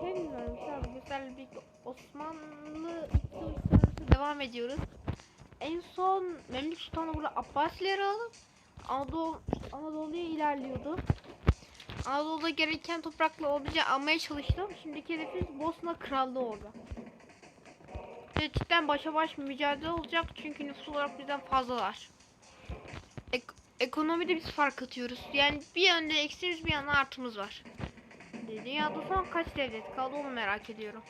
Hem mesela bizlerle birlikte Osmanlı İttihatı devam ediyoruz. En son Memlük Sultanı burada Abbasileri alıp Anadolu, Anadolu'ya ilerliyordu. Anadolu'da gereken toprakla olabileceği almaya çalıştım. Şimdiki hedefimiz Bosna Krallığı orada. Ve cidden başa baş bir mücadele olacak çünkü nüfus olarak bizden fazlalar. Ek- ekonomide biz fark atıyoruz. Yani bir yönde eksiğimiz bir yana artımız var. Dünyada son kaç devlet kaldı onu merak ediyorum.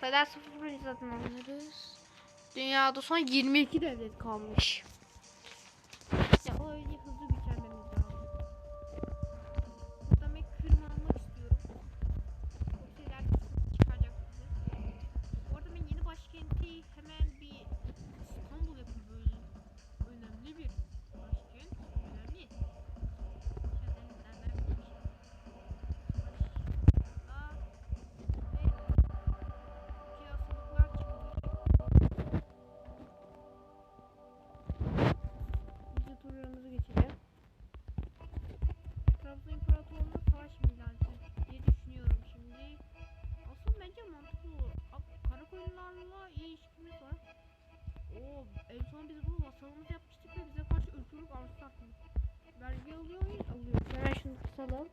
Sayılar sıfır zaten anlarız. Dünyada son 22 devlet kalmış. En son biz bunu vasalımız yapmıştık ve bize karşı ırkçılık arzusu atmış. Vergi alıyor muyuz? Alıyoruz. Hemen şunu kısalım.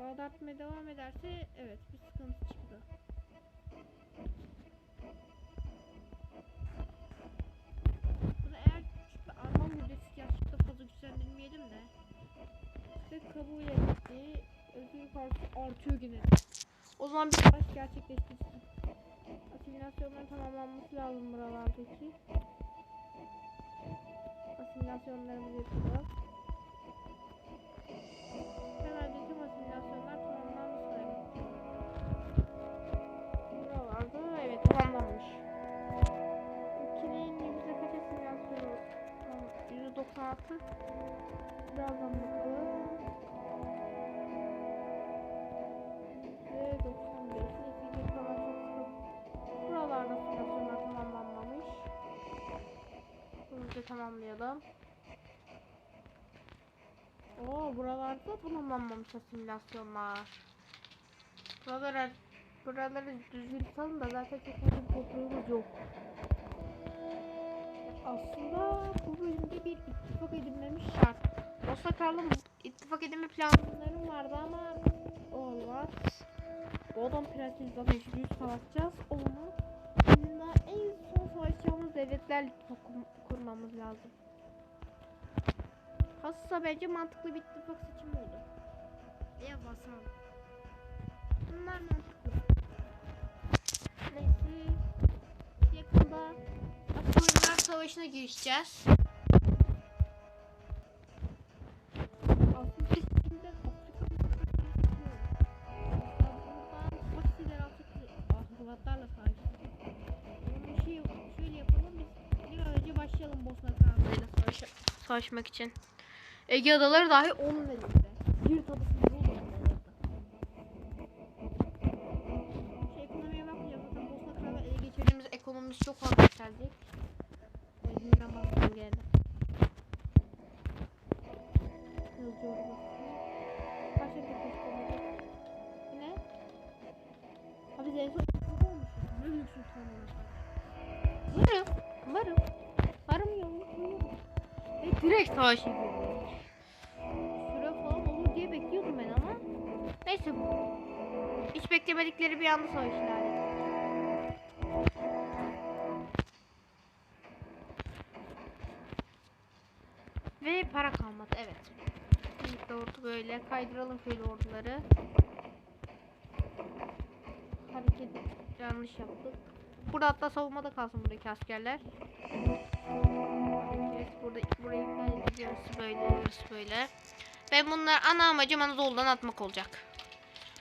Bağdatmaya devam ederse evet bir sıkıntı çıktı. Bunu eğer küçük bir Alman müddeti yaşlıkta fazla güçlendirmeyelim de. Ve kabul etti. Özgür karşı artıyor gene. O zaman bir savaş gerçekleştirsin. Asimilasyonların tamamlanması lazım buralardaki. Asimilasyonlarımızı yapalım. Herhalde tüm asimilasyonlar tamamlanmış. Buralarda evet tamamlanmış. Ülkenin yüzde kaç asimilasyonu? Tamam, Yüzde 96. Birazdan bakalım. Tamamlayalım. Oo buralarda tamamlanmamış asimilasyonlar. Buralara buraları düzgün tutalım zaten çok uzun toprağımız yok. Aslında bu bölümde bir ittifak edilmemiş şart. Bosna Krallığı ittifak edilme planlarım vardı ama olmaz. Bodon Prensi'ni zaten yüz savaşacağız. Onu bununla en savaşacağımız kur- kurmamız lazım. Hassa bence mantıklı bir ittifak seçimi oldu. Ya basal. Bunlar mantıklı. Neyse. Yakında Apollonlar Savaşı'na girişeceğiz. Savaşmak için. Ege Adaları dahi onun elinde. Savaş. Süre falan olur diye bekliyordum ben ama. Neyse. Hiç beklemedikleri bir anda savaş etti. Ve para kalmadı evet. İlk ordu böyle kaydıralım şöyle orduları. Hareket yanlış yaptık. Burada hatta savunmada kalsın buradaki askerler. Evet burada burayı kaydediyoruz böyle yarısı böyle. Ben bunlar ana amacım Anadolu'dan atmak olacak.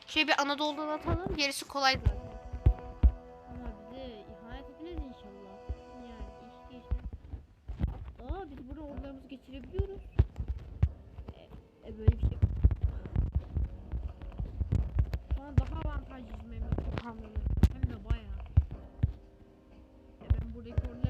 Şöyle bir Anadolu'dan atalım gerisi kolay. Ama bize ihanet edilmez inşallah. Yani iş geçti. Aa biz burada ordularımızı geçirebiliyoruz. E, e böyle bir şey. Şu an daha avantajlıyız Hamle'nin. Hem de bayağı. E ben buradaki ordularımı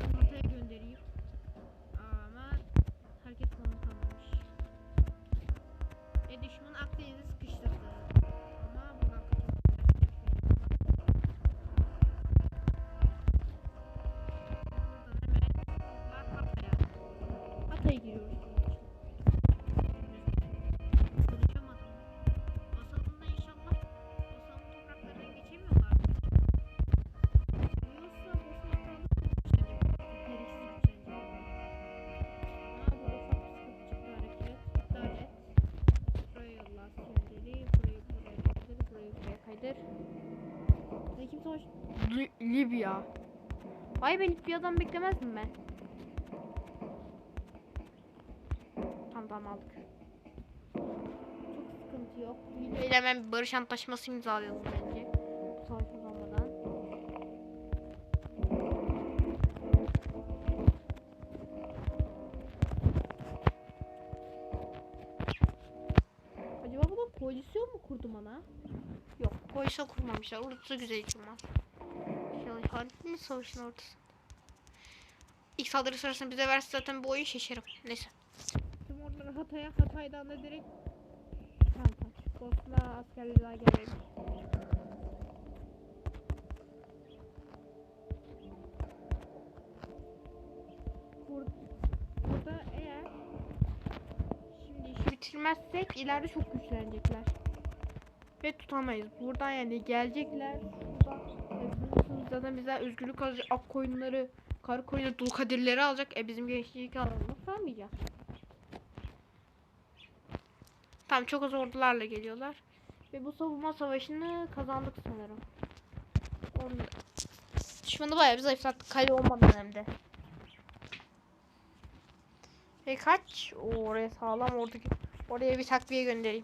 Vay be Libya'dan beklemezdim ben. Tamam tamam aldık. Çok sıkıntı yok. İle hemen barış antlaşması imzalayalım bence. Savaş uzamadan. Acaba bu da koalisyon mu kurdu bana? Yok koalisyon kurmamışlar. Orası güzel ihtimal. İnşallah Halil savaşın ortasında. İlk saldırı sırasında bize verse zaten bu oyun şaşarım. Neyse. Tüm orduları Hatay'a, Hatay'dan da direkt Kanka, Bosna askerleri daha burada eğer şimdi işi bitirmezsek ileride çok güçlenecekler. Ve tutamayız. Buradan yani gelecekler. Zaten bize özgürlük alacak. Ak koyunları, kar koyunu, dul kadirleri alacak. E bizim gençlik alanını sağlayacak. Tamam çok az ordularla geliyorlar. Ve bu savunma savaşını kazandık sanırım. Onu... Düşmanı bayağı bir zayıflattık. Kale olmadan hem de. Ve kaç? Oo, oraya sağlam ordu. Oraya bir takviye göndereyim.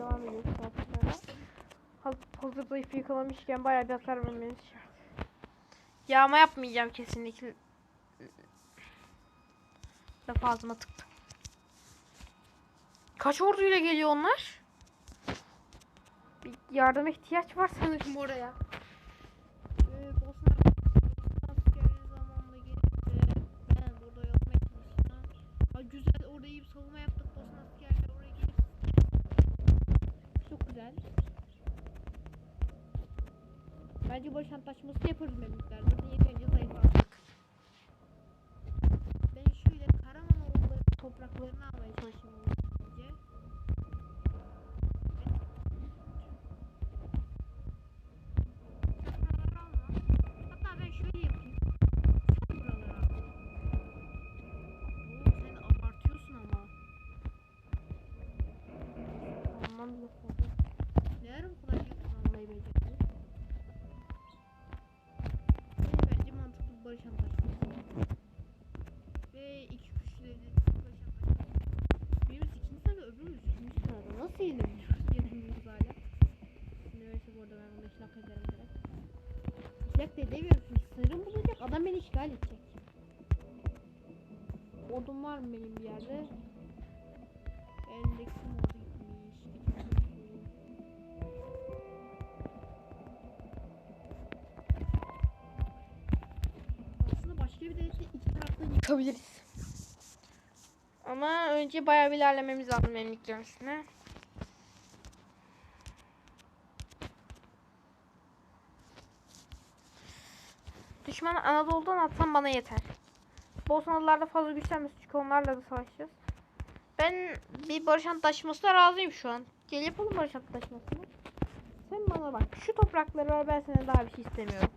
Devam ediyoruz saldırılara. Hazır, zayıf yakalamışken bayağı bir hasar vermeniz şart. Yağma yapmayacağım kesinlikle. Laf ağzıma tıktı. Kaç orduyla geliyor onlar? Bir yardıma ihtiyaç var sanırım oraya. Bence barış antlaşması yaparız memlükler. Zaten yeterince zayıflattık. Ben şöyle Karamanoğulları topraklarını almaya çalışayım Edemiyorum çünkü sırrım bulacak. Adam beni işgal edecek. Ordum var mı benim bir yerde? Endeksim orada gitmiş. Aslında başka bir devleti iki taraftan yıkabiliriz. Ama önce bayağı bir ilerlememiz lazım memlüklerin üstüne. Düşmanı Anadolu'dan atsam bana yeter. Bosnalılarla fazla güçlenmesin çünkü onlarla da savaşacağız. Ben bir barış antlaşmasına razıyım şu an. Gel yapalım barış antlaşmasını. Sen bana bak şu toprakları ver ben sana daha bir şey istemiyorum.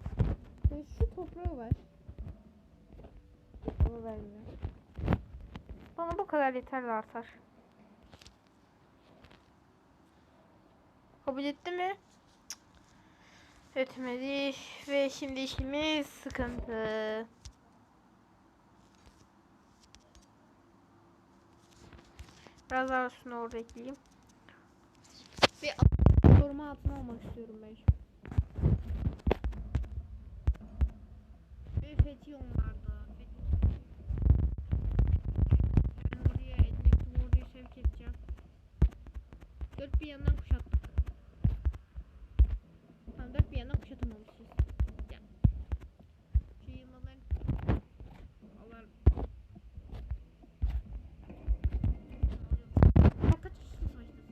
Şu toprağı ver. Onu vermiyor. Bana bu kadar yeterli artar. Kabul etti mi? Cık. Etmedi. Ve şimdi işimiz sıkıntı. Biraz daha üstüne orada ekleyeyim. Ve koruma altına almak istiyorum ben şu. Ve fethi onlarda. Ben oraya elindeki orduyu sevk edeceğim. Dört bir yandan kuşattık. Tamam dört bir yandan kuşatamamışız. Ya. Şu yığmaların Allah'ım. Aa, kaç kişisiniz savaştasın?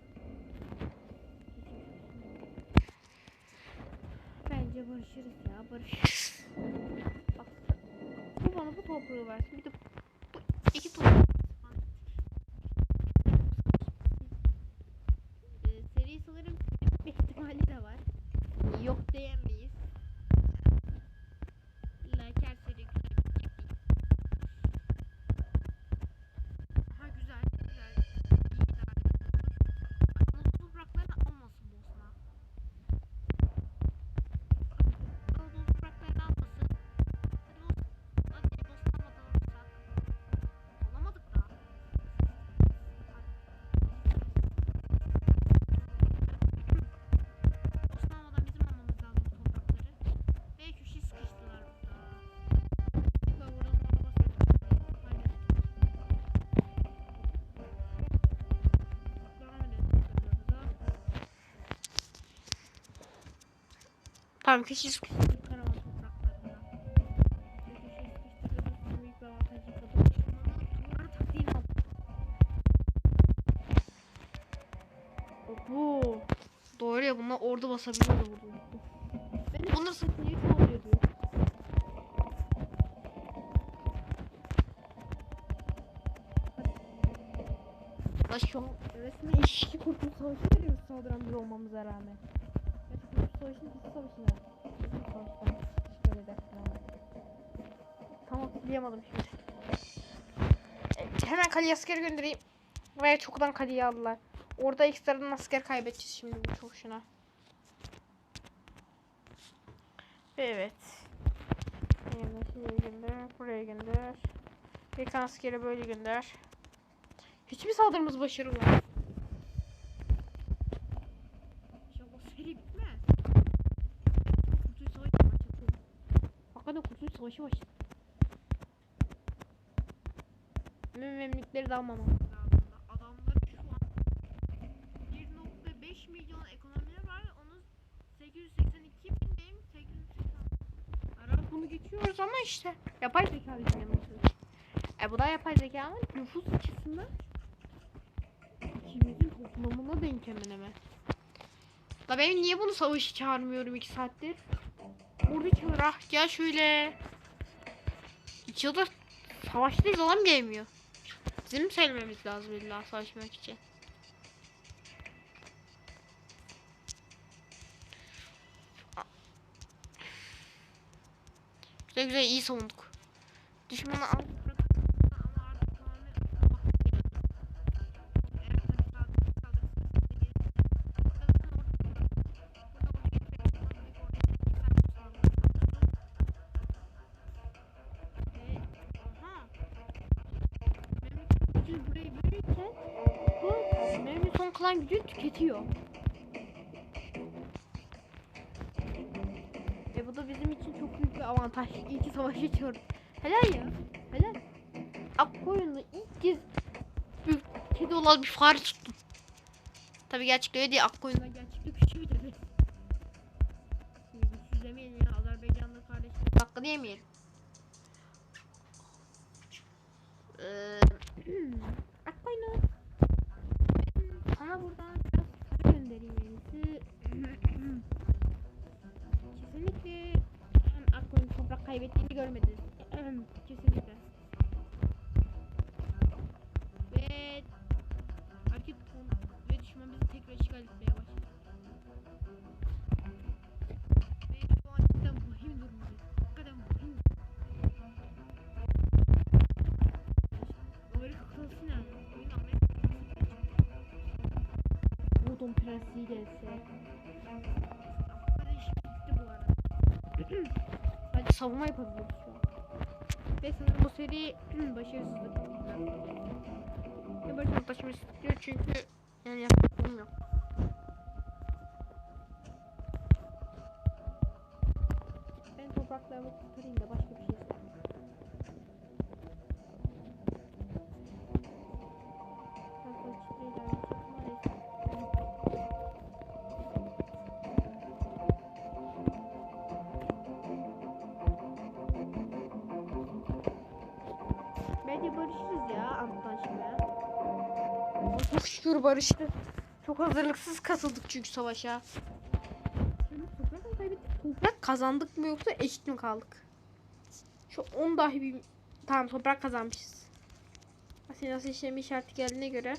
Bence barışırız ya barışırız. Bak bu bana bu toprağı versin. Bir de taktiğini aldık. Bu. Doğru ya bunlar orada basabiliyordu burada. Ben de bunları satınca ne oluyor diyor. An resmen eşki kurtuluş savaşı veriyoruz saldıran bir olmamıza rağmen. Savaşını biz savaşına. Savaştan dersin ama. Tam hatırlayamadım şimdi. Hemen kaleye asker göndereyim. Ve çoktan kaleyi aldılar. Orada ekstradan asker kaybedeceğiz şimdi bu çavuşuna. Evet. Şuraya gönder, buraya gönder. Bir askeri böyle gönder. Hiçbir saldırımız başarılı. İnşallah seri bitmez. Kurtuluş savaşı başladı. Hakikaten kurtuluş savaşı başladı. Ve memlükleri de almamam lazım. Adamların şu an 1.5 milyon ekonomileri var. Onun 882 bin benim 880. Aralık bunu geçiyoruz ama işte. Yapay zeka düşünüyorum. E bu da yapay zeka ama nüfus açısından ikimizin toplamına denk hemen hemen. Da ben niye bunu savaşı çağırmıyorum iki saattir? Orada çağır ah gel şöyle. İki yıldır savaştayız adam gelmiyor. Bizim mi söylememiz lazım illa savaşmak için? Güzel güzel iyi savunduk. Düşmanı al. Tüketiyor. E bu da bizim için çok büyük bir avantaj. İyi ki savaşı çağırdık. Helal ya. Helal. Akkoyun'da ilk kez bir kedi olan bir fare tuttum. Tabi gerçekten öyle değil. Akkoyun'dan gerçekten küçüğü de bir. Şimdi güçsüz demeyelim ya. Azerbaycanlı kardeşim. Hakkı diyemeyelim. Ee, Akkoyun'u. Sana buradan göndereyim en iyisi. Kesinlikle Akkoyun toprak kaybettiğini görmediniz. Kesinlikle. Ve ton ve düşman bizi tekrar işgal etmeye Bodom prensiyle ise. Hakikaten iş bitti bu arada. Savunma yapabiliyoruz şu an. Ve sanırım bu seri başarısızlık. Ve böyle antlaşma istiyor çünkü yani durum yok. Ben topraklarımı kurtarayım da başka bir şey Barıştık. Çok hazırlıksız katıldık çünkü savaşa. Toprak kazandık mı yoksa eşit mi kaldık? Şu 10 dahi bir... Tamam toprak kazanmışız. Asil nasıl işlemi işareti geldiğine göre.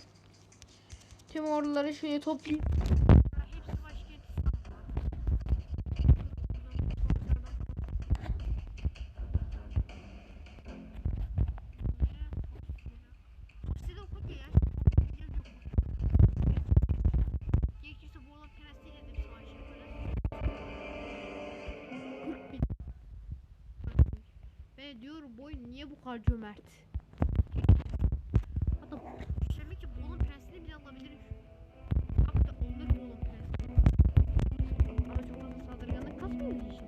Tüm orduları şöyle toplayayım. Oyun niye bu kadar cömert? Hatta düşünmek ki Bolu prensini bile alabilirim. Hatta olur Bolu prensi. Ama çok fazla saldırganlık kasmıyoruz işte.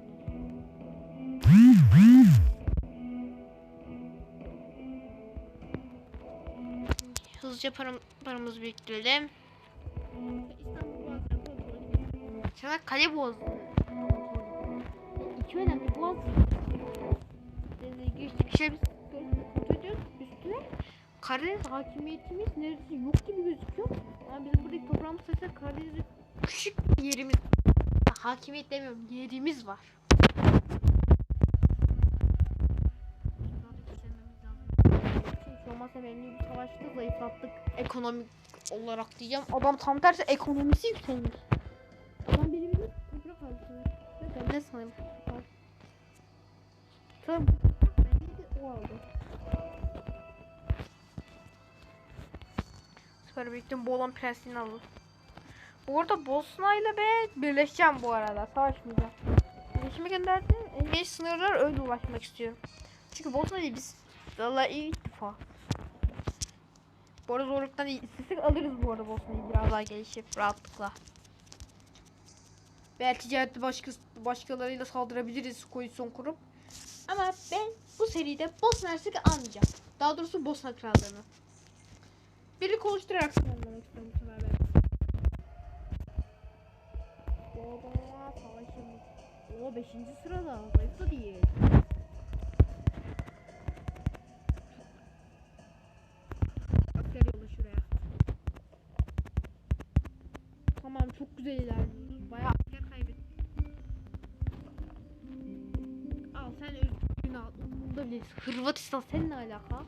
Hızlıca param, paramızı biriktirelim. Sana kale boğazı. iki önemli boğaz ediyoruz üstüne Karadeniz hakimiyetimiz neredeyse yok gibi gözüküyor ama bizim buradaki toprağımız sayesinde Karadeniz'de küçük bir yerimiz hakimiyet demiyorum yerimiz var olmazsa memnun bir savaşta zayıflattık ekonomik olarak diyeceğim. Adam tam tersi ekonomisi yükselmiş. Adam beni bir toprak aldı. Ben ne sanırım? Tabii. O aldı. Süper birlikte Boğulan prensini aldı. Bu arada Bosna ile ben birleşeceğim bu arada. Savaşmayacağım. Birleşime gönderdim. En geç sınırlar öyle ulaşmak istiyorum. Çünkü Bosna değil biz. Valla iyi ittifak. Bu arada zorluktan. İstesek alırız bu arada Bosna'yı biraz daha gelişip rahatlıkla. Belki ticarette başka, başkalarıyla saldırabiliriz koalisyon kurup. Ama ben bu seride Bosna Hersek'i almayacağım. Daha doğrusu Bosna Krallığı'nı. Birlik oluşturarak sınırlamak istiyorum bu sefer ben. Baba savaşımız. O 5. sırada. Zayıf da değil. Tamam çok güzel ilerliyoruz. Değil. Hırvatistan seninle alaka.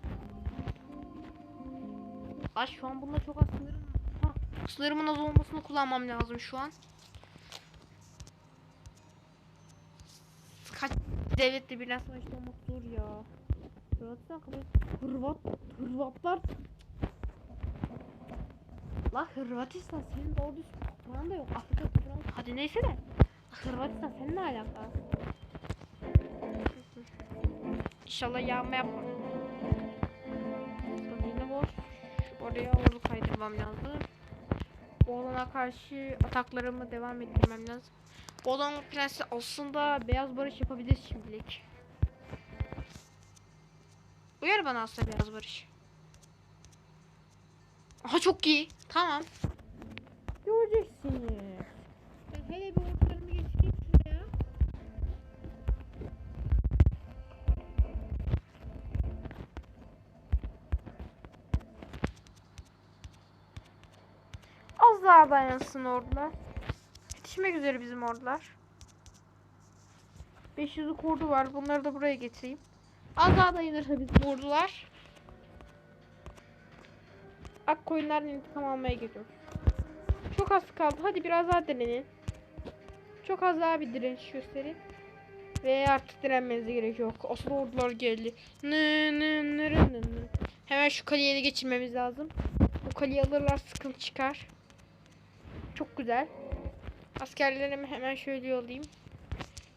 Ay şu an bunda çok az sınırım. Ha, sınırımın az olmasını kullanmam lazım şu an. Kaç devletle birden savaşta olmak zor ya. Hırvatistan Hırvat, Hırvatlar La Hırvatistan senin doğru düz toprağın da yok. Afrika. Hadi neyse de. Hırvatistan seninle alaka. İnşallah yağma yapma. Yine boş. Oraya ordu kaydırmam lazım. Oğlana karşı ataklarımı devam ettirmem lazım. Oğlan prensi aslında beyaz barış yapabilir şimdilik. Uyar bana aslında beyaz barış. Aha çok iyi. Tamam. Dayansın ordular. Yetişmek üzere bizim ordular. 500'lük ordu var. Bunları da buraya getireyim. Az daha dayanırsa bizim ordular. Ak koyunlardan intikam almaya geliyoruz. Çok az kaldı. Hadi biraz daha direnin. Çok az daha bir direniş gösterin. Ve artık direnmenize gerek yok. Asıl ordular geldi. Nı nı nı nı nı. Hemen şu kaleyi geçirmemiz lazım. Bu kaleyi alırlar sıkıntı çıkar. Çok güzel. Askerlerimi hemen şöyle yollayayım.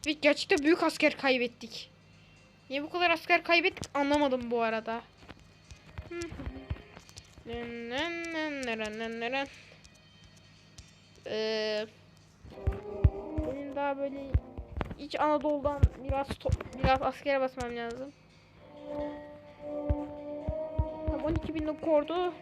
Ve gerçekten büyük asker kaybettik. Niye bu kadar asker kaybettik anlamadım bu arada. Ee, benim daha böyle iç Anadolu'dan biraz biraz askere basmam lazım. Tam 12 binlik ordu.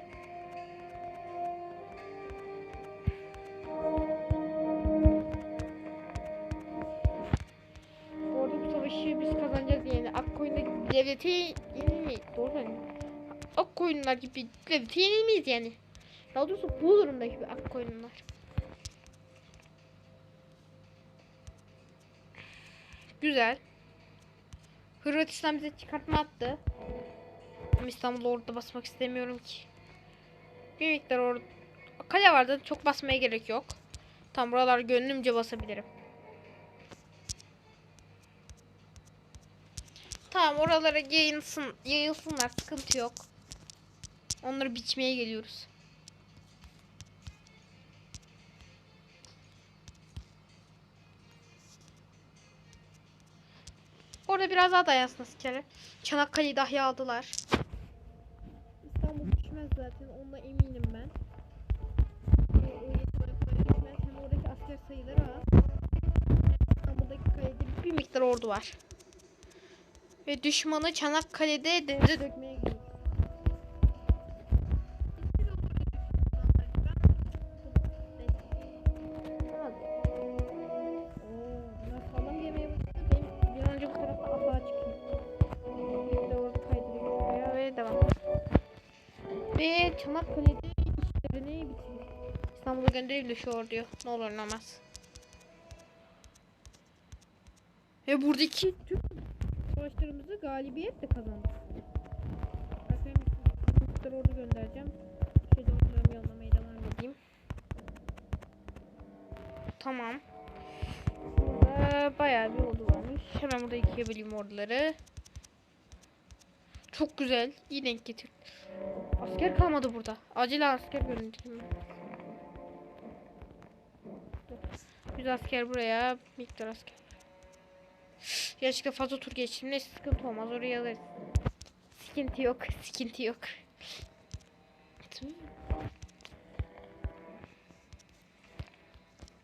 Yenilmeyiz. Doğru söylüyorum. Akkoyunlar gibi devleti yenilmeyiz yani. Daha doğrusu bu durumdaki bir Akkoyunlar. Güzel. Hırvatistan bize çıkartma attı. Ama İstanbul'da orada basmak istemiyorum ki. Bir miktar orada kale vardı. Çok basmaya gerek yok. Tam buralar gönlümce basabilirim. Tamam oralara yayılsın, yayılsınlar. Sıkıntı yok. Onları biçmeye geliyoruz. Orada biraz daha dayansın askeri. Çanakkale'yi dahi aldılar. İstanbul düşmez zaten. Onunla eminim ben. Düşmez. Hem oradaki asker sayıları az. İstanbul'daki kalede bir miktar ordu var ve düşmanı Çanakkale'de denize dökmeye gidiyor. Ve Çanakkale'de işlerini bitiriyor. İstanbul'a gönderebilir şu orduyu. Ne olur ne olmaz. Ve buradaki tüm savaşlarımızı galibiyetle kazandık. Sürü ordu göndereceğim. Şöyle ordularımı yollamaya devam edeyim. Tamam. Burada bayağı bir ordu varmış. Hemen burada ikiye böleyim orduları. Çok güzel. İyi denk getir. Asker kalmadı burada. Acil asker gönderelim. Yüz asker buraya. Miktar asker. Gerçekten fazla tur geçtim. Neyse sıkıntı olmaz. Oraya alırız. Sıkıntı yok. Sıkıntı yok.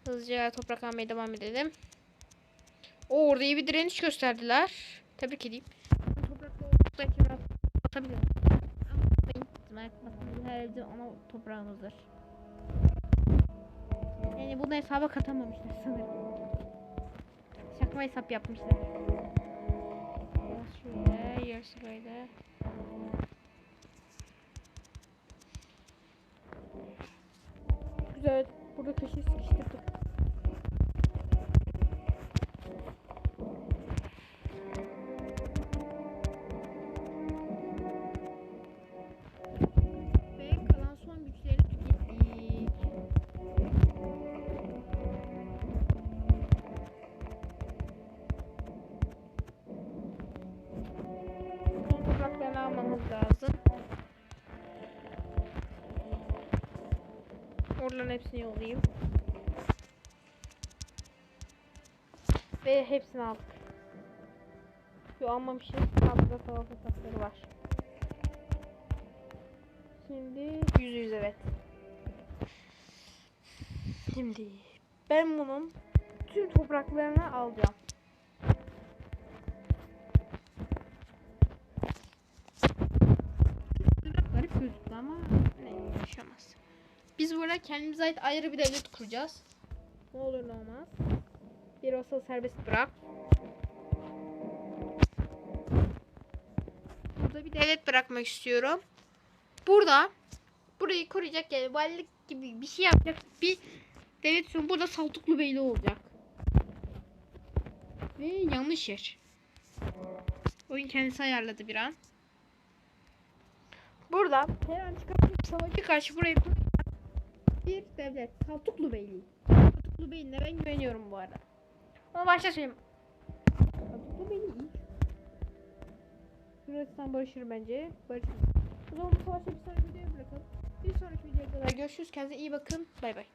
Hızlıca toprak almaya devam edelim. O orada iyi bir direniş gösterdiler. Toprakta. Ama ihtimal atmasın. Her evde ana toprağımızdır. Yani bunu hesaba katamamışlar sanırım. Şakma hesap yapmışlar. Şöyle, yarısı böyle. Güzel. Burada köşeyi sıkıştırdık. Oraların hepsini yollayayım. Ve hepsini aldık. Şu almamışız. Altında savaş hesapları var. Şimdi yüz yüz evet. Şimdi ben bunun tüm topraklarını alacağım. Garip gözüktü ama ne yaşamaz. Burada kendimize ait ayrı bir devlet kuracağız. Ne olur ne olmaz. Bir olsa serbest bırak. Burada bir devlet bırakmak istiyorum. Burada burayı koruyacak yani valilik gibi bir şey yapacak bir devlet istiyorum. Burada Saltuklu Beyli olacak. Ve yanlış yer. Oyun kendisi ayarladı bir an. Burada her an çıkan savaşı karşı burayı koruyacak bir devlet. Saltuklu Beyliği. Saltuklu Beyliğine ben güveniyorum bu arada. Ama başta söyleyeyim. Saltuklu Beyliği iyi. Yunanistan barışır bence. Barışır. O zaman bu savaşı bir sonraki videoya bırakalım. Bir sonraki videoda görüşürüz. Kendinize iyi bakın. Bay bay.